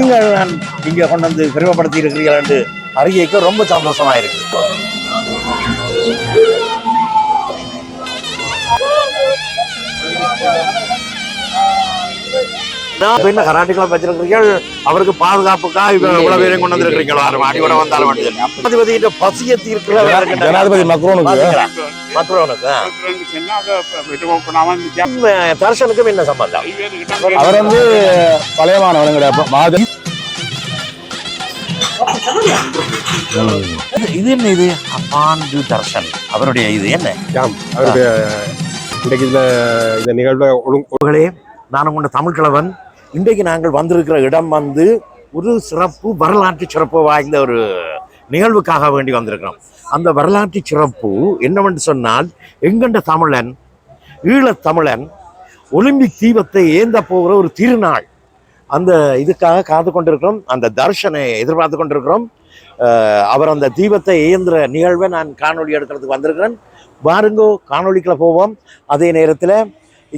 நீங்கள் இங்கே கொண்டு வந்து பெருமைப்படுத்தி இருக்கிறீர்கள் என்று அறிக்கைக்கு ரொம்ப சந்தோஷமாக இருக்கு என்ன? கராட்டி கிளப் வச்சிருக்கிறீர்கள். அவருக்கு பாதுகாப்புக்காக இவ்வளவு பேரையும் கொண்டு வந்திருக்கிறீங்களோ ஆறு அடிபட வந்தாலும் வேண்டியது ஜனாதிபதி கிட்ட பசிய தீர்க்கிற ஜனாதிபதி மக்ரோனுக்கு. போனாம தர்ஷனுக்கும் என்ன சம்பந்தம்? அவர் வந்து பழைய மாணவன் கிடையாது இது- என்ன இது? அப்பாண்டு தர்ஷன். அவருடைய இது என்ன? அவருடைய இன்றைக்கு இதுல இந்த நிகழ்வை ஒழுங்கு உங்களே நான் உங்க தமிழ் கிழவன். இன்றைக்கு நாங்கள் வந்திருக்கிற இடம் வந்து ஒரு சிறப்பு வரலாற்று சிறப்பு வாய்ந்த ஒரு நிகழ்வுக்காக வேண்டி வந்திருக்கிறோம். அந்த வரலாற்று சிறப்பு என்னவென்று சொன்னால் எங்கண்ட தமிழன் ஈழத் தமிழன் ஒலிம்பிக் தீபத்தை ஏந்த போகிற ஒரு திருநாள். அந்த இதுக்காக காத்து கொண்டிருக்கிறோம் அந்த தர்ஷனை எதிர்பார்த்து கொண்டிருக்கிறோம். அவர் அந்த தீபத்தை இயந்திர நிகழ்வை நான் காணொளி எடுக்கிறதுக்கு வந்திருக்கிறேன். பாருங்கோ காணொலிக்குள்ளே போவோம். அதே நேரத்தில்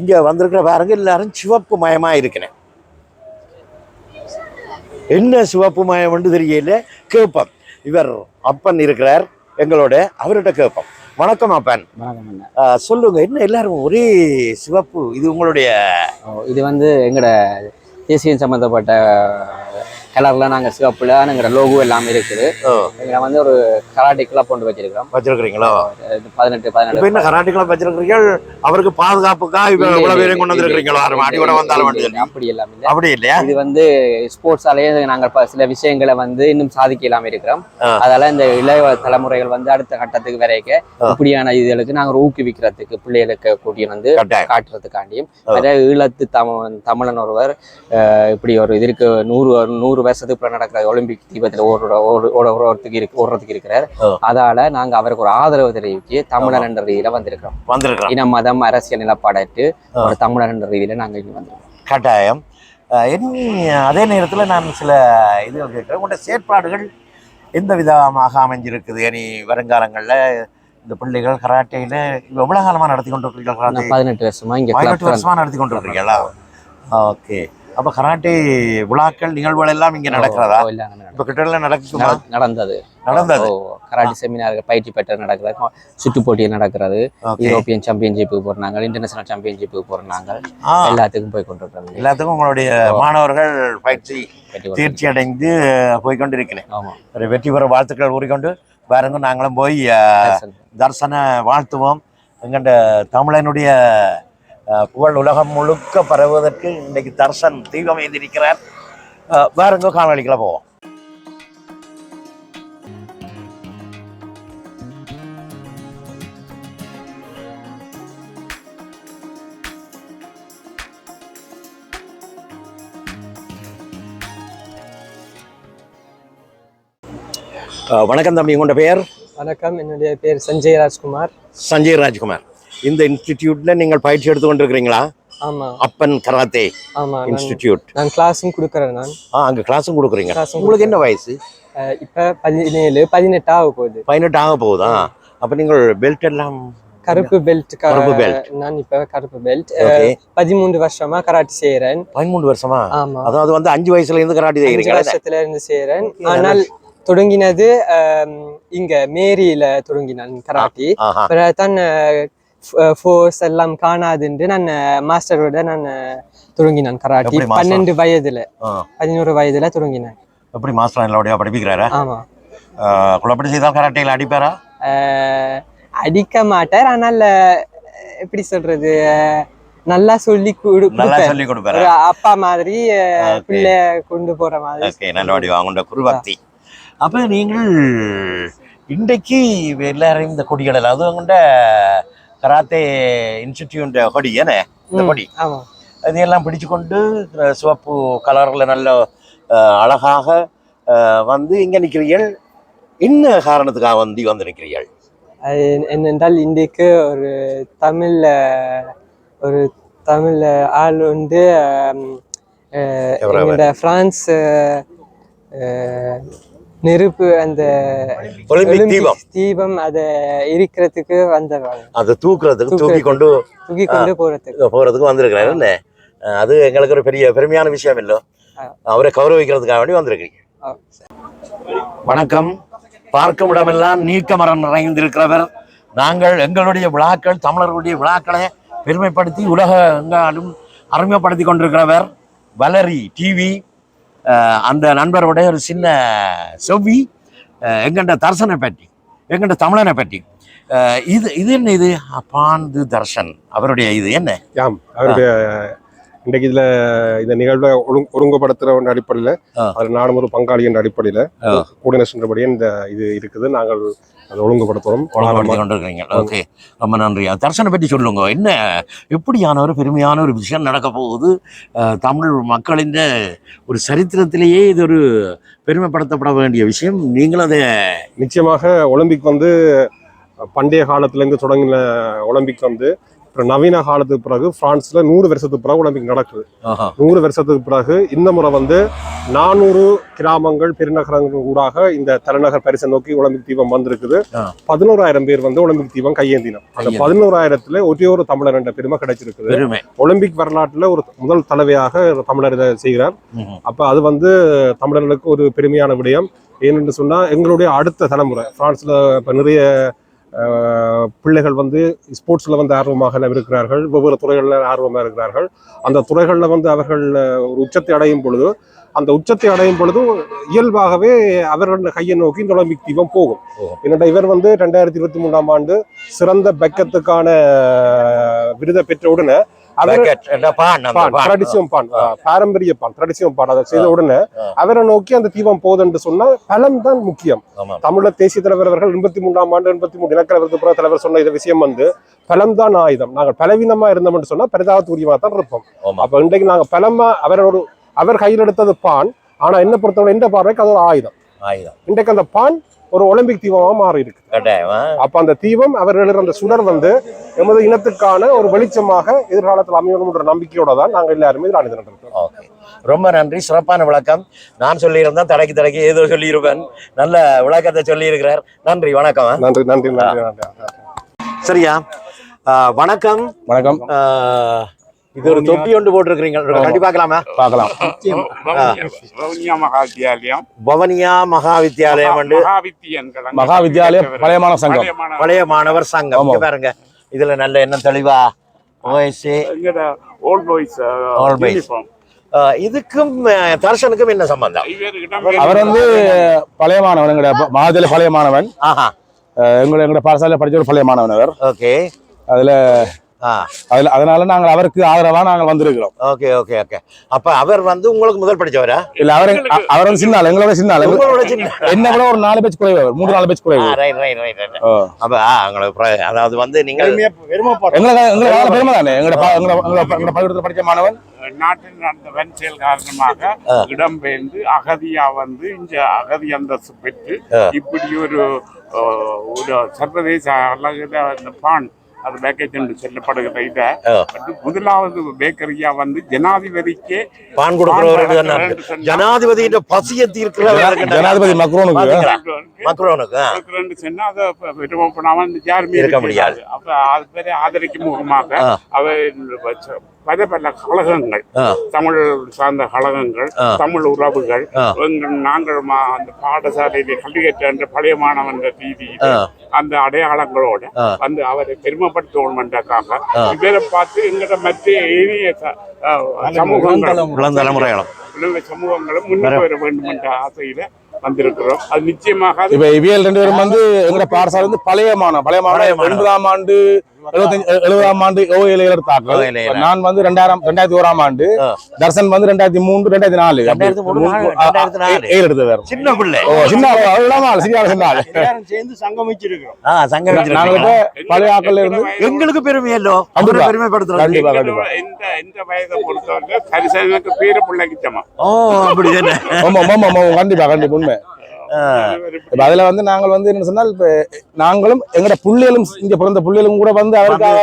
இங்கே வந்திருக்கிற பாருங்க எல்லாரும் சிவப்பு மயமாக இருக்கிறேன் என்ன சிவப்பு மயம் என்று தெரியல? கேட்போம் இவர் அப்பன் இருக்கிறார். எங்களோட அவர்கிட்ட கேட்போம் வணக்கம் அப்பன். சொல்லுங்க என்ன எல்லாரும் ஒரே சிவப்பு? இது உங்களுடைய இது வந்து எங்களோட தேசியம் சம்மந்தப்பட்ட கலர்ல நாங்க சிவப்புல எங்களோட லோகோ எல்லாமே இருக்குது. எங்களை வந்து ஒரு கராட்டே கிளப் கொண்டு வச்சிருக்கிறோம். வச்சிருக்கிறீங்களோ? இது பதினெட்டு பதினெட்டு என்ன கராட்டி கிளப் வச்சிருக்கிறீர்கள்? அவருக்கு பாதுகாப்புக்காக இவ்வளவு பேரையும் கொண்டு வந்திருக்கிறீங்களோ? ஆறு அடிபட வந்தாலும் அப்படி எல்லாம் இல்லை. அப்படி இல்லையா? இது வந்து ஸ்போர்ட்ஸாலேயே நாங்கள் சில விஷயங்களை வந்து இன்னும் சாதிக்க இல்லாம இருக்கிறோம். அதால இந்த இளைய தலைமுறைகள் வந்து அடுத்த கட்டத்துக்கு வரைக்க. இப்படியான இதுகளுக்கு நாங்கள் ஊக்குவிக்கிறதுக்கு பிள்ளைகளுக்கு கூட்டிய வந்து காட்டுறதுக்காண்டியும். ஈழத்து தமிழ் தமிழன் ஒருவர் இப்படி ஒரு இதற்கு நூறு நூறு வருஷத்துக்கு அப்புறம் நடக்கிற ஒலிம்பிக் தீபத்தில் ஓடுற ஓடு ஓட ஓடுறதுக்கு இருக்கு ஓடுறதுக்கு இருக்கிறார். அதால நாங்க அவருக்கு ஒரு ஆதரவு தெரிவிக்க தமிழன் என்ற ரீதியில வந்திருக்கிறோம். வந்திருக்கிறோம். இன மதம் அரசியல் நிலப்பாடற்று. ஒரு தமிழன் என்ற ரீதியில நாங்க இங்க வந்திருக்கோம். கட்டாயம். அதே நேரத்தில் நான் சில இது கேட்குறேன். உங்களோட செயற்பாடுகள் எந்த விதமாக அமைஞ்சிருக்குது? இனி வருங்காலங்களில் இந்த பிள்ளைகள் கராட்டையில் எவ்வளோ காலமாக நடத்தி கொண்டு இருக்கிறீர்கள் நான் பதினெட்டு வருஷமா இங்க பதினெட்டு வருஷமாக நடத்தி கொண்டு இருக்கிறீங்களா ஓகே. அப்போ கராட்டே விழாக்கள் நிகழ்வுகள் எல்லாம் இங்கே நடக்கிறதா. இப்போ கிட்ட நடக்குமா? நட- நடந்தது. நடந்தது. கராட்டி செமினார் பயிற்சி பெற்ற நடக்கிறது? சுற்று போட்டியில் நடக்கிறது. யூரோப்பியன் சாம்பியன்ஷிப்புக்கு போறாங்க இன்டர்நேஷனல் சாம்பியன்ஷிப்புக்கு போறாங்க எல்லாத்துக்கும் போய் கொண்டிருக்கிறாங்க எல்லாத்துக்கும் உங்களுடைய மாணவர்கள் பயிற்சி தேர்ச்சி அடைந்து போய்கொண்டிருக்கிறேன் ஆமா. ஒரு வெற்றி பெற வாழ்த்துக்கள் கூறிக்கொண்டு பாருங்க நாங்களும் போய் தர்சன வாழ்த்துவோம். எங்கண்ட தமிழனுடைய புகழ் உலகம் முழுக்க பரவுவதற்கு இன்னைக்கு தர்சன் தீபம் ஏந்திருக்கிறார் அஹ், வேறெங்கோ காணொலிக்கல போவோம். வணக்கம் தம்பி உங்களோட பெயர் வணக்கம் என்னுடைய பேர் சஞ்சய் ராஜ்குமார். சஞ்சய் ராஜ்குமார். இந்த இன்ஸ்டிடியூட்ல நீங்கள் பயிற்சி எடுத்து கொண்டிருக்கிறீங்களா ஆமா. அப்பன் கராத்தே ஆமா இன்ஸ்டிடியூட் நான் கிளாஸும் கொடுக்குறேன் நான். ஆ அங்க கிளாஸும் கொடுக்குறீங்க. உங்களுக்கு என்ன வயசு? இப்ப பதினேழு பதினெட்டு ஆக போகுது. பதினெட்டு ஆக போகுதா அப்ப நீங்கள் பெல்ட் எல்லாம் கருப்பு பெல்ட் கருப்பு belt. நான் இப்ப கருப்பு பெல்ட் பதிமூன்று வருஷமா கராட்டி செய்யறேன் பதிமூணு வருஷமா? ஆமா. அதாவது வந்து அஞ்சு வயசுல இருந்து கராட்டி அஞ்சு செய்கிறீங்களா வருஷத்துல இருந்து செய்யறேன் ஆனால் தொடங்கினது இங்க மேரியில தொடங்கினான் கராட்டி. தான் ஃபோர்ஸ் எல்லாம் காணாதுன்னு நான் மாஸ்டரோட நான் தொடங்கினான் கராட்டி? பன்னெண்டு வயதுல. பதினோரு வயதுல தொடங்கினேன் எப்படி மாஸ்டர் என்னோடைய படிப்பிக்கிறாரா ஆமா குழப்படி செய்தால் கராட்டையில் அடிப்பாரா அடிக்க மாட்டார் ஆனால் எப்படி சொல்றது நல்லா சொல்லி நல்லா. சொல்லி கொடுப்பாரா அப்பா மாதிரி. பிள்ளைய கொண்டு போற மாதிரி ஓகே நல்ல வடிவம் அவங்களோட குருபக்தி அப்ப நீங்கள் இன்றைக்கு எல்லாரையும் இந்த கொடிகள் எல்லாம் அது உங்கள்ட கராத்தே இன்ஸ்டிடியூட் கொடி ஏனே? இந்த கொடி இதையெல்லாம் பிடிச்சு கொண்டு சிவப்பு கலர்ல நல்ல அழகாக வந்து இங்க நிற்கிறீர்கள். என்ன காரணத்துக்காக வந்து வந்து நிற்கிறீர்கள்? என்னென்றால் இன்றைக்கு ஒரு தமிழ் ஒரு தமிழ் ஆள் வந்து பிரான்ஸ் நெருப்பு அந்த தீபம். தீபம் அதை எரிக்கிறதுக்கு வந்தவங்க அதை தூக்குறதுக்கு தூக்கி. கொண்டு தூக்கி கொண்டு போறதுக்கு. போறதுக்கு அஹ், அது எங்களுக்கு ஒரு பெரிய பெருமையான விஷயம் இல்லை. அவரை கௌரவிக்கிறதுக்காக வேண்டி வந்திருக்கீங்க ஆ. வணக்கம். பார்க்கும் இடமெல்லாம் நீக்கமரம் நிறைந்திருக்கிறவர். நாங்கள் எங்களுடைய விழாக்கள் தமிழர்களுடைய விழாக்களை பெருமைப்படுத்தி உலக எங்காலும் அறிமுகப்படுத்தி கொண்டிருக்கிறவர் வலரி டிவி. அந்த நண்பருடைய ஒரு சின்ன செவ்வி எங்கண்ட தர்சனை பற்றி எங்கண்ட தமிழனை பற்றி. இது இது என்ன இது? பாந்து தர்ஷன். அவருடைய இது என்ன? அவருடைய இன்றைக்கு இதுல இந்த நிகழ்வை ஒழுங்கு ஒருங்குபடுத்துற என்ற அடிப்படையில. அது நானும் ஒரு பங்காளி என்ற அடிப்படையில. கோஆர்டினேஷன் படியே இந்த இது இருக்குது. நாங்கள் அதை ஒழுங்குபடுத்துறோம். கொண்டிருக்கிறீங்க. ஓகே. ரொம்ப நன்றி. தர்சனை பற்றி சொல்லுங்க. என்ன எப்படியான ஒரு பெருமையான ஒரு விஷயம் நடக்க போகுது? தமிழ் மக்களின் ஒரு சரித்திரத்திலேயே இது ஒரு பெருமைப்படுத்தப்பட வேண்டிய விஷயம். நீங்களும் அதை நிச்சயமாக ஒலிம்பிக் வந்து பண்டைய காலத்துல இருந்து தொடங்கின ஒலிம்பிக் வந்து அப்புறம் நவீன காலத்துக்கு பிறகு பிரான்ஸ்ல நூறு வருஷத்துக்கு பிறகு ஒலிம்பிக் நடக்குது. நூறு வருஷத்துக்கு பிறகு இந்த முறை வந்து நானூறு கிராமங்கள் பெருநகரங்கள் ஊடாக இந்த தலைநகர் பரிசை நோக்கி ஒலிம்பிக் தீபம் வந்திருக்குது. பதினோராயிரம் பேர் வந்து ஒலிம்பிக் தீபம் கையேந்தினோம். அந்த. பதினோராயிரத்துல ஒரே ஒரு தமிழர் என்ற பெருமை கிடைச்சிருக்குது. ஒலிம்பிக் வரலாற்றுல ஒரு முதல் தலைவையாக தமிழர் இதை செய்கிறார். அப்ப அது வந்து தமிழர்களுக்கு ஒரு பெருமையான விடயம். ஏனென்று சொன்னா எங்களுடைய அடுத்த தலைமுறை பிரான்ஸ்ல இப்ப நிறைய பிள்ளைகள் வந்து ஸ்போர்ட்ஸ்ல வந்து ஆர்வமாக இருக்கிறார்கள் வெவ்வேறு துறைகள்ல ஆர்வமாக இருக்கிறார்கள். அந்த துறைகள்ல வந்து அவர்கள் ஒரு உச்சத்தை அடையும் பொழுது அந்த உச்சத்தை அடையும் பொழுது இயல்பாகவே அவர்கள் கையை நோக்கி இந்த ஒலிம்பிக் தீபம் போகும். என்னடா இவர் வந்து ரெண்டாயிரத்தி இருபத்தி மூணாம் ஆண்டு சிறந்த பெக்கத்துக்கான விருதை பெற்ற உடனே ட்ரெடிஷன் பான் பாரம்பரிய பான் ட்ரெடிஷன் பான். அதை செய்த உடனே. அவரை நோக்கி அந்த தீபம் போகுதுன்னு சொன்னா பலம் தான் முக்கியம். தமிழர் தேசிய தலைவர் அவர்கள் எண்பத்தி மூன்றாம் ஆண்டு எண்பத்தி மூணு பிற தலைவர் சொன்ன இந்த விஷயம் வந்து பலம் தான் ஆயுதம். நாங்கள் பலவீனமா இருந்தோம்னு சொன்னா பரிதாபத்துரியமா தான் இருப்போம். அப்ப இன்றைக்கு நாங்க பலமா அவரோட அவர் கையில் எடுத்தது பான் ஆனா என்ன பொறுத்தவரை எந்த பார்வைக்கு அது ஒரு ஆயுதம். ஆயுதம். இன்றைக்கு அந்த பான் ஒரு ஒலிம்பிக் தீபமா மாறி இருக்கு? அப்ப அந்த தீபம் அவர் எழுதுற அந்த சுடர் வந்து எமது இனத்துக்கான ஒரு வெளிச்சமாக எதிர்காலத்தில் அமையணும் என்ற நம்பிக்கையோட தான் நாங்க எல்லாருமே இதில் அணிந்திருக்கிறோம் ஓகே. ரொம்ப நன்றி. சிறப்பான விளக்கம். நான் சொல்லியிருந்தேன் தடைக்கு தடைக்கு ஏதோ சொல்லியிருப்பேன். நல்ல விளக்கத்தை சொல்லியிருக்கிறார். நன்றி வணக்கம்? நன்றி நன்றி நன்றி சரியா? வணக்கம். வணக்கம். இது ஒரு தொப்பி ஒன்று போட்டிருக்கிறீங்க. கண்டி பார்க்கலாமா? பார்க்கலாம். பவனியா மகா வித்யாலயம் மகா வித்யாலய பழைய மாணவ சங்கம். பழைய மாணவ- பழைய மாணவர் சங்கம். பாருங்க. இதுல நல்ல என்ன தெளிவா. யூனிஃபார்ம் இதுக்கும் தர்ஷனுக்கும் என்ன சம்பந்தம்? அவர் வந்து பழைய மாணவன் எங்களுடைய மகாதில பழைய மாணவன். ஆஹா. அஹ் எங்களுடைய எங்களுடைய பாடசாலையில் படிச்ச ஒரு பழைய மாணவன் அவர். ஓகே. அதுல அதுல அதனால நாங்கள் அவருக்கு ஆதரவா நாங்கள் வந்திருக்கிறோம். Okay okay okay. அப்ப அவர் வந்து உங்களுக்கு முதல் படிச்சவரா? இல்ல அவர் அவர் வந்து சின்ன ஆள் எங்களோட சின்ன ஆள். உங்களோட சின்ன என்ன விட ஒரு நாலு பேச்சு குறைவு அவர் மூன்று நாலு பேச்சு குறைவு ரைட். அப்ப உங்களுக்கு அதாவது வந்து நீங்கள் எங்களுக்கு எங்களுக்கு வேலை பெருமை தானே? எங்களோட பள்ளிக்கூடத்தில் படிச்ச மாணவன். நாட்டில் நடந்த வன்செயல் காரணமாக இடம்பெயர்ந்து அகதியா வந்து இங்க அகதி அந்தஸ்து பெற்று. இப்படி ஒரு ஒரு சர்வதேச அந்த பான் அது பேக்கேஜ் என்று சொல்லப்படுகிற இதை முதலாவது பேக்கரியா வந்து ஜனாதிபதிக்கே பான் கொடுக்கிறவரு பான் தானே. வழங்குறேன்னு சொன்னா- ஜனாதிபதியின் பசிய தீர்க்கிறவர் ஜனாதிபதி மக்ரோனுக்கு? மக்ரோனுக்கு. கொடுக்குறேன்னு சொன்னா அதை விருப்பம் பண்ணாம இந்த யாருமே இருக்க முடியாது. அப்ப அது பேரை ஆதரிக்கும் முகமாக. அவர் பல பல கழகங்கள். தமிழ் சார்ந்த கழகங்கள். தமிழ் உறவுகள் நாங்கள் அந்த பாடசாலையிலே கல்வி கற்ற என்ற பழைய மாணவன் ரீதியில். அந்த அடையாளங்களோட. வந்து அவரை பெருமைப்படுத்தணுமென்றக்காக ஆ. இவரை பார்த்து எங்கட மற்ற ஏரிய ச- அஹ் சமூகங்கள் இளம் தலைமுறைகளும் உலக சமூகங்களும் முன்னுக்கு வர வேண்டும் என்ற ஆசையில வந்திருக்கிறோம் அது நிச்சயமாக இப்ப இவியல் ரெண்டு பேரும் வந்து எங்களோட பாடசாலை வந்து பழைய மாணவன் பழைய மாணவன். எண்பதாம் ஆண்டு எழுபத்தஞ்சு எழுபதாம் ஆண்டு ஓஏல தாக்கல் நான் வந்து ரெண்டாயிரம் ரெண்டாயிரத்தி ஓராம் ஆண்டு. தர்சன் வந்து ரெண்டாயிரத்தி மூன்று ரெண்டாயிரத்தி நாலு. ஏழு எடுத்தவர் சின்ன பிள்ளை ஓ சின்ன சின்ன. சேர்ந்து சங்கமிச்சிருக்கிறோம் நாங்க. இப்ப பழைய ஆட்கள்ல இருந்து எங்களுக்கு பெருமை இல்லோ கண்டிப்பா. அவரை பெருமைப்படுத்துறது கண்டிப்பா கண்டிப்பா இந்த இந்த வயதை பொறுத்தவரை சரிசனுக்கு பேரு பிள்ளைக்கு சமம் ஓ அப்படி தானே ஆமா ஆமா ஆமா கண்டிப்பா கண்டிப்பா உண்மை. இப்ப அதுல வந்து நாங்கள் வந்து என்ன சொன்னால் இப்ப நாங்களும் எங்கட புள்ளிகளும் இங்க பிறந்த புள்ளிகளும் கூட வந்து அவருக்காக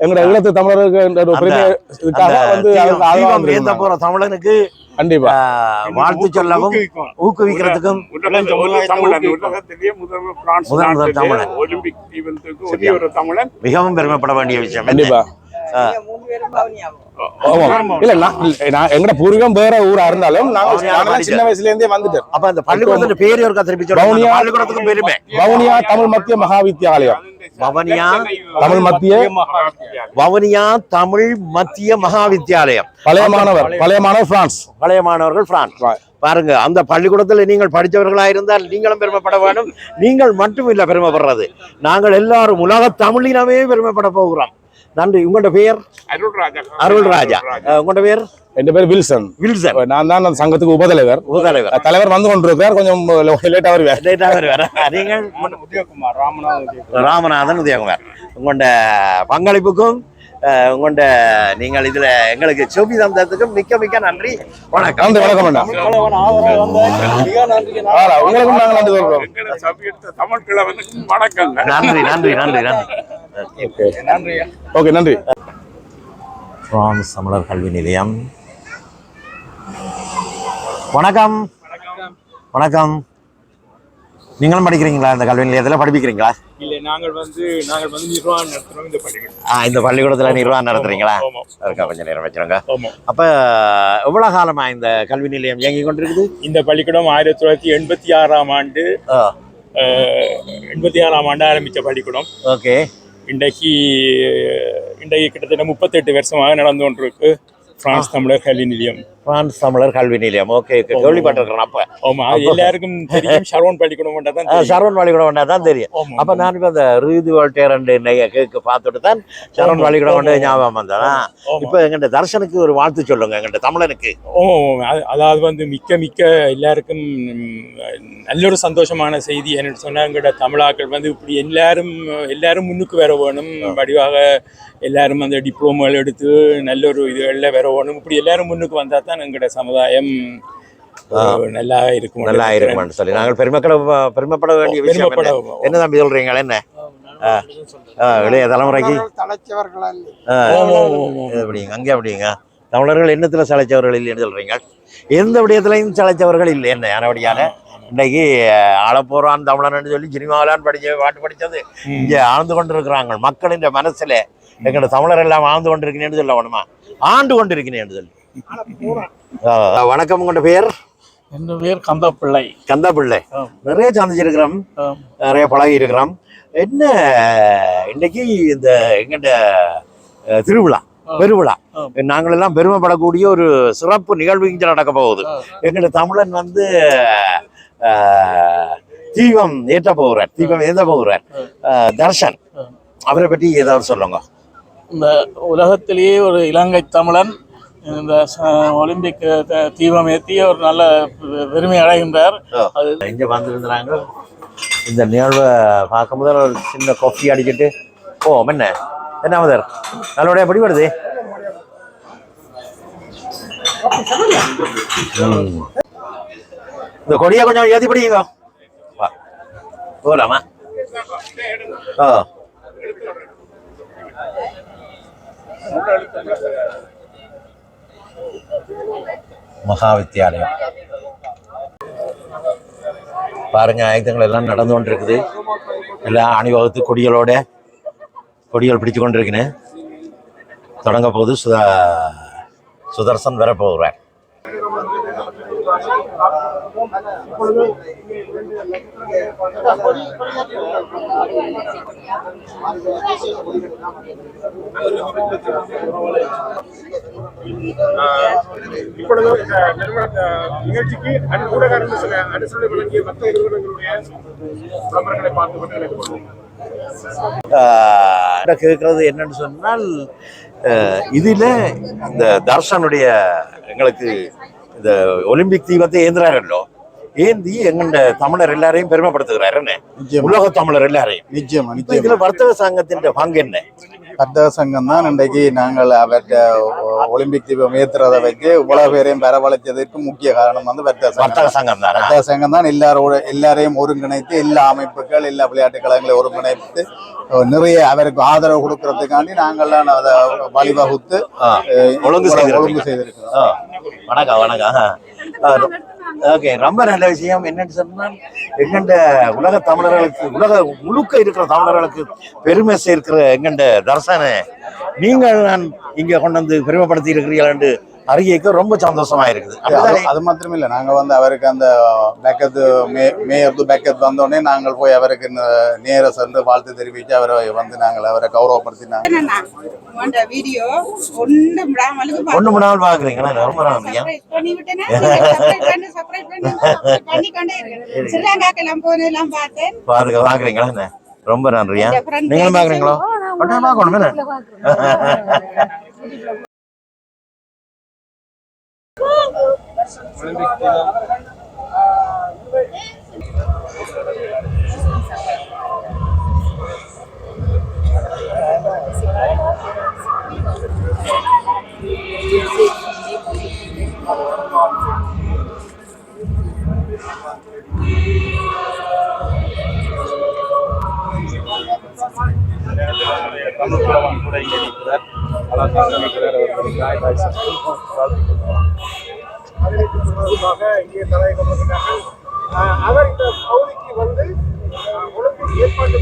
எங்கட ஈழத்து வந்திருந்தாங்க. போற தமிழனுக்கு கண்டிப்பா வாழ்த்து சொல்லவும் ஊக்குவிக்கிறதுக்கும் முதல் தமிழன். ஒலிம்பிக் ஈவென்ட்டுக்கு ஒரே ஒரு தமிழன் மிகவும் பெருமைப்பட வேண்டிய விஷயம்? கண்டிப்பா. இல்ல நான் இல்ல, நான் எங்கட பூர்வீகம் வேற ஊரா இருந்தாலும் நாங்க. சின்ன வயசுல இருந்தே வந்துட்டோம். அப்ப அந்த பள்ளிக்கூடத்துல பேர் ஒரு திருப்பி வவுனியா- பள்ளிக்கூடத்துக்கும் பெருமை. வவுனியா தமிழ் மத்திய மகாவித்யாலயம் வவுனியா தமிழ் மத்திய தமிழ் மத்திய மகாவித்யாலயம் பழைய மாணவர் பழைய மாணவர் பிரான்ஸ். பழைய மாணவர்கள் பிரான்ஸ். பாருங்க அந்த பள்ளிக்கூடத்தில் நீங்கள் படித்தவர்களா இருந்தால் நீங்களும் பெருமைப்பட வேண்டும். நீங்கள் மட்டும் இல்ல பெருமைப்படுறது. நாங்கள் எல்லாரும் உலக தமிழினமே பெருமைப்பட போகிறோம். நன்றி. உங்களோட பெயர்? அருள்ராஜா. அருள்ராஜா. அஹ், உங்களோட பேர் என் பேர் வில்சன். வில்சன். நான் தான் அந்த சங்கத்துக்கு உபதலைவர். உபதலைவர். தலைவர் வந்து கொண்டிருக்கார் கொஞ்சம் லேட்டா வருவார். லேட்டா வருவார். நீங்கள்? உதயகுமார் ராமநாதன் ராமநாதன் உதயகுமார். உங்களோட பங்களிப்புக்கும் உங்களோட நீங்கள் இதுல எங்களுக்கு செவி தந்ததுக்கும் மிக்க மிக்க நன்றி. வணக்கம். நன்றி வணக்கம் உங்களுக்கும் நாங்கள் நன்றி சொல்றோம். எங்களை சபையெடுத்த தமிழ் கிழவனுக்கு வணக்கங்க நன்றி நன்றி நன்றி நன்றி. ஓகே நன்றி. பிரான்ஸ் தமிழர் கல்வி நிலையம். வணக்கம். வணக்கம். நீங்களும் படிக்கிறீங்களா இந்த கல்வி நிலையத்தில் படிப்பிக்கிறீங்களா? இல்லை நாங்கள் வந்து நாங்கள் வந்து நிர்வாகம் நடத்துகிறோம் இந்த பள்ளிக்கூடம் ஆ, இந்த பள்ளிக்கூடத்தில் நிர்வாகம் நடத்துறீங்களா. இருக்கா கொஞ்சம் நேரம் வச்சிருங்க. அப்ப எவ்வளவு காலமா இந்த கல்வி நிலையம் இயங்கி கொண்டிருக்குது? இந்த பள்ளிக்கூடம் ஆயிரத்தி தொள்ளாயிரத்தி எண்பத்தி ஆறாம் ஆண்டு எண்பத்தி ஆறாம் ஆண்டு ஆரம்பித்த பள்ளிக்கூடம். ஓகே. இன்றைக்கு இன்றைக்கு கிட்டத்தட்ட முப்பத்தெட்டு வருஷமாக நடந்து கொண்டிருக்கு. பிரான்ஸ் தமிழர் கல்வி நிலையம் பிரான்ஸ் தமிழர் கல்வி நிலையம். ஓகே கேள்விப்பட்டிருக்கிறேன் அப்ப. எல்லாருக்கும் தெரியும். ஷரோன் பள்ளிக்கூடம் தான். சரவண் பள்ளிக்கூடம் தான் தெரியும். அப்ப நான் இப்ப இந்த ரீது வால்டேர் அண்ட் கேக்கு பார்த்துட்டு தான் சரவண் பள்ளிக்கூடம் கொண்டு ஞாபகம் வந்தேன். இப்ப எங்கிட்ட தர்ஷனுக்கு ஒரு வாழ்த்து சொல்லுங்க எங்கிட்ட தமிழனுக்கு. அதாவது வந்து மிக்க மிக்க எல்லாருக்கும் ம், நல்ல ஒரு சந்தோஷமான செய்தி என்னன்னு சொன்னா எங்களோட தமிழாக்கள் வந்து இப்படி எல்லாரும் எல்லாரும் முன்னுக்கு வர வேணும் வடிவாக எல்லாரும் அந்த டிப்ளோமாவில் எடுத்து நல்ல ஒரு இதுகளில் வர வேணும் இப்படி எல்லாரும் முன்னுக்கு வந்தா தான் எங்களோட சமுதாயம் நல்லா இருக்கும். நல்லா இருக்குமான்னு சொல்லி. நாங்கள் பெருமைப்பட பெருமைப்பட வேண்டிய விஷயம் பெருமைப்பட என்ன? என்ன தம்பி சொல்றீங்களா? என்ன? இளைய தலைமுறைக்கு? எப்படிங்க? அங்கே அப்படிங்க தமிழர்கள் எண்ணத்துல சளைச்சவர்கள் இல்லைன்னு சொல்றீங்க? எந்த விடயத்திலையும் சளைச்சவர்கள் இல்லை. என்ன யானபடியான? இன்னைக்கு ஆளப்போறான் தமிழன் சொல்லி சினிமாவிலான் படிச்ச பாட்டு படிச்சது இங்க ஆழ்ந்து கொண்டிருக்கிறாங்க மக்களின் மனசுல. எங்களோட தமிழர் எல்லாம் ஆழ்ந்து கொண்டிருக்கிறேன்னு சொல்ல வேணுமா? ஆண்டு கொண்டிருக்கிறேன்னு சொல்லி. வணக்கம் உங்களோட பெயர் என் பேர் கந்தப்பிள்ளை. கந்தா பிள்ளை ஆம். நிறைய சந்திச்சிருக்கிறோம். நிறைய பழகி இருக்கிறோம் என்ன இன்னைக்கு இந்த எங்கிட்ட அஹ், திருவிழா. பெருவிழா. ஆம். நாங்கள் எல்லாம் பெருமைப்படக்கூடிய ஒரு சிறப்பு நிகழ்வு இங்கே நடக்க போகுது. ஆ. எங்கிட்ட தமிழன் வந்து தீபம் ஏற்ற போகிறார். தீபம் ஏற்ற போகிறார். தர்ஷன். அவரை பற்றி ஏதாவது சொல்லுங்க. இந்த உலகத்திலேயே ஒரு இலங்கை தமிழன் இந்த ஒலிம்பிக் த- தீபம் ஏற்றி ஒரு நல்ல பெருமை அடைகின்றார். அது இங்கே வந்திருந்தாங்க இந்த நிகழ்வை பார்க்கும் போது ஒரு சின்ன காஃபி அடிச்சிட்டு ஓ என்ன என்ன மதர்? நல்லபடியா எப்படி வருது. இந்த கொடியை கொஞ்சம் ஏற்றி பிடிங்க. போகலாமா ஆ. மகாவித்யாலயம். பாருங்க ஆயுதங்கள் எல்லாம் நடந்து கொண்டிருக்குது எல்லாம் அணிவகுத்து கொடிகளோட கொடிகள் பிடிச்சு கொண்டிருக்குன்னு தொடங்க போது சுதா சுதர்சன் வரப்போகிறார். இப்பொழுது இந்த நிறுவன நிகழ்ச்சிக்கு அனுகூலகாரன் சில அனுசரணை வழங்கிய மற்ற நிறுவனங்களுடைய விளம்பரங்களை பார்த்து கொண்டு எனக்கு கொள்வோம். என்னன்னு சொன்னால் இதில் இந்த தர்ஷனுடைய எங்களுக்கு இந்த ஒலிம்பிக் தீபத்தை ஏந்துறாரല്ലോ ஏந்தி எங்கண்ட தமிழர் எல்லாரையும் பெருமைப்படுத்துகிறார் என்ன? உலக தமிழர் எல்லாரையும். நிச்சயமா இதுல வர்த்தக சங்கத்தின் பங்கு என்ன? வர்த்தக சங்கம் தான் இன்றைக்கு நாங்கள் அவற்றை ஒலிம்பிக் தீபம் ஏத்துறதை வச்சு இவ்வளவு பேரையும் வரவழைச்சதற்கு முக்கிய காரணம் வந்து வர்த்தக சங்கம் தானா வர்த்தக சங்கம் தான் எல்லாரோட எல்லாரையும் ஒருங்கிணைத்து எல்லா அமைப்புகள் எல்லா விளையாட்டு கழகங்களையும் ஒருங்கிணைத்து நிறைய அவருக்கு ஆதரவு கொடுக்கறதுக்காண்டி நாங்கள்லாம் அதை வழிவகுத்து ஒழுங்கு செய்திருக்கிறோம். வணக்கம் வணக்கம். ஓகே ரொம்ப நல்ல விஷயம். என்னன்னு சொன்னால் எங்கண்ட உலக தமிழர்களுக்கு உலக முழுக்க இருக்கிற தமிழர்களுக்கு பெருமை சேர்க்கிற எங்கண்ட தர்சன நீங்கள் நான் இங்கே கொண்டு வந்து பெருமைப்படுத்தி இருக்கிறீர்கள் என்று அறிக்கைக்கு ரொம்ப சந்தோஷமா இருக்குது அது மாத்திரம் இல்லை நாங்க வந்து அவருக்கு அந்த பேக்கத்து மே மேயர்து பேக்கத் வந்தோடனே நாங்கள் போய் அவருக்கு நேர சென்று வாழ்த்து தெரிவித்து அவரை வந்து நாங்கள் அவரை கௌரவப்படுத்தினாங்க. வீடியோ ஒண்ணு விடாமலுக்கு ஒண்ணு மணி நாள் பாக்குறீங்களா ரொம்ப பாருங்க பாக்குறீங்களா என்ன? ரொம்ப நன்றியா? நீங்களும் பாக்குறீங்களோ உடனே பார்க்கணும் என்ன அதற்கு முன்பாக இங்கே தலைவர் வந்திருக்கார்கள். ஆஹ் அவர் இந்த பகுதிக்கு வந்து ஆஹ், ஒலிம்பிக் ஏற்பாட்டு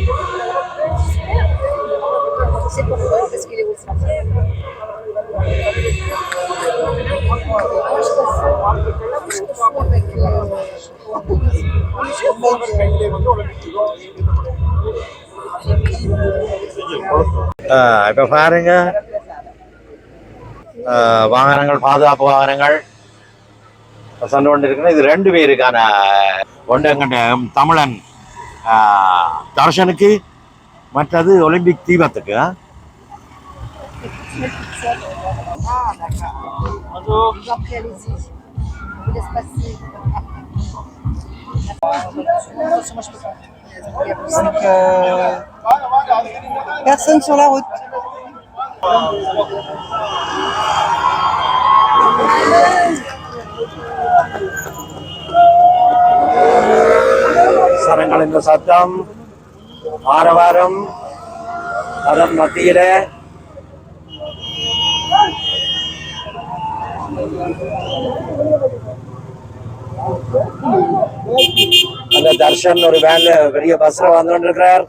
கையிலே வந்து ஒலிம்பிக் ஆஹ் இப்ப பாருங்க ஆஹ் வாகனங்கள் பாதுகாப்பு வாகனங்கள் சென்று கொண்டிருக்கிறது இது ரெண்டு பேருக்கான ஒன்றங்கண்ட தமிழன் தர்ஷனுக்கு மற்றது ஒலிம்பிக் தீபத்துக்கு Personne sur la route. சரங்களின் சத்தம் ஆரவாரம் அதன் மத்தியில அந்த தர்ஷன் ஒரு வேன்ல பெரிய பஸ்ல வந்து கொண்டிருக்கிறார்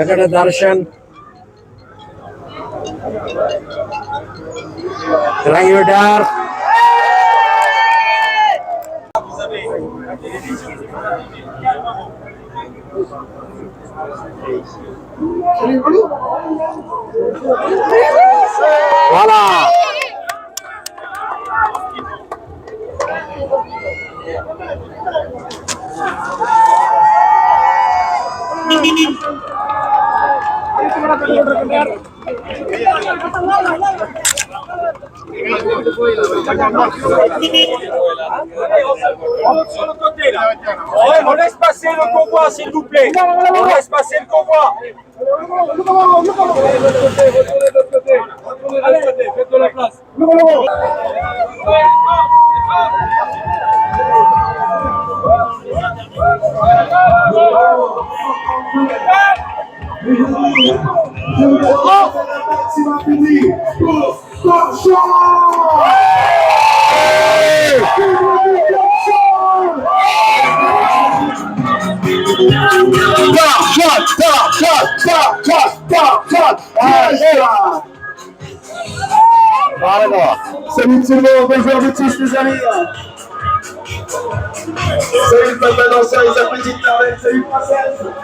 এখানে দর্শন। Rider Voilà On laisse passer le convoi, s'il vous plaît. On laisse passer le convoi. Allez, faites de la place. Salut tout le monde, bonjour à tous les amis. Salut papa danseur, ils applaudissent Salut princesse.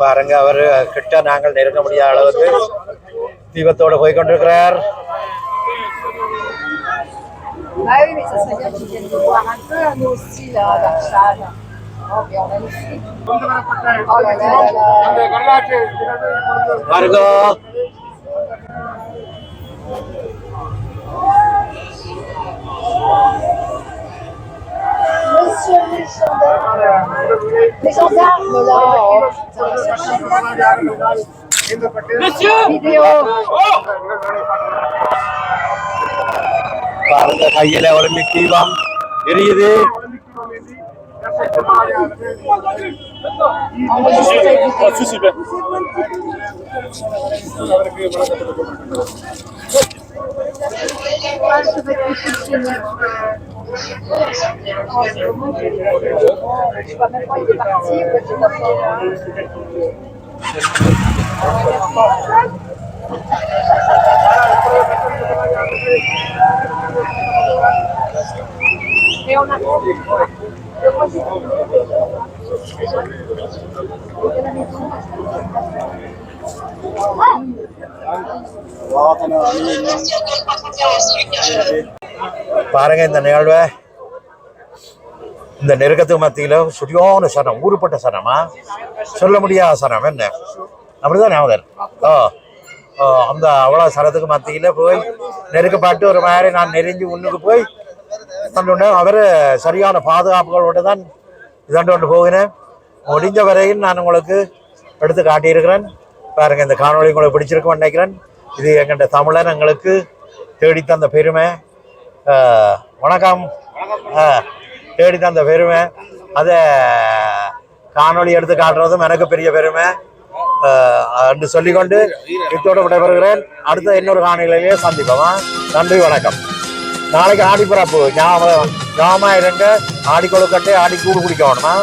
பாருங்க அவர் கிட்ட நாங்கள் நெருங்க முடியாத அளவுக்கு தீபத்தோட போய் கொண்டிருக்கிறார் Ah oui, mais ça serait bien qu'ils viennent nous voir un peu, nous aussi, là, à Darshad. Oh, mais on a une fille. Oh là là là அந்த là. வரலாற்று நிகழ்வு இப்பொழுது பாருங்க Monsieur les gendarmes. Les gendarmes, là. Oh, putain, ஏந்தப்பட்டு Vidéo. பாருங்க கையில Olympic தீபம் எரியுது s'il vous. Et on a பாருங்க இந்த நிகழ்வை. இந்த நெருக்கத்துக்கு மத்தியில் சுடியோன சனம் ஊருப்பட்ட சனமா சொல்ல முடியாத சனம் என்ன? அப்படிதான் ஞாபகம் ஓ ஓ அந்த அவ்வளோ சனத்துக்கு மத்தியில் போய் நெருக்கப்பட்டு ஒரு மாதிரி நான் நெறிஞ்சு முன்னுக்கு போய் தண்டோட அவர் சரியான பாதுகாப்புகளோடு தான் இதண்டு கொண்டு போகிறேன். முடிஞ்ச வரையில் நான் உங்களுக்கு எடுத்து காட்டியிருக்கிறேன். பாருங்கள் இந்த காணொளி உங்களுக்கு பிடிச்சிருக்கும்னு நினைக்கிறேன். இது எங்கள்கிட்ட தமிழன் எங்களுக்கு தேடி தந்த பெருமை வணக்கம். தேடி தந்த பெருமை. அதை காணொளி எடுத்து காட்டுறதும் எனக்கு பெரிய பெருமை. என்று சொல்லிக்கொண்டு இத்தோடு விடைபெறுகிறேன். அடுத்த இன்னொரு காணொலியிலேயே சந்திப்போம். நன்றி வணக்கம். நாளைக்கு ஆடி பிறப்பு ஞாபகம் ஞாபகம் இருங்க. ஆடி கொழுக்கட்டை ஆடி கூடு குடிக்க வேணுமா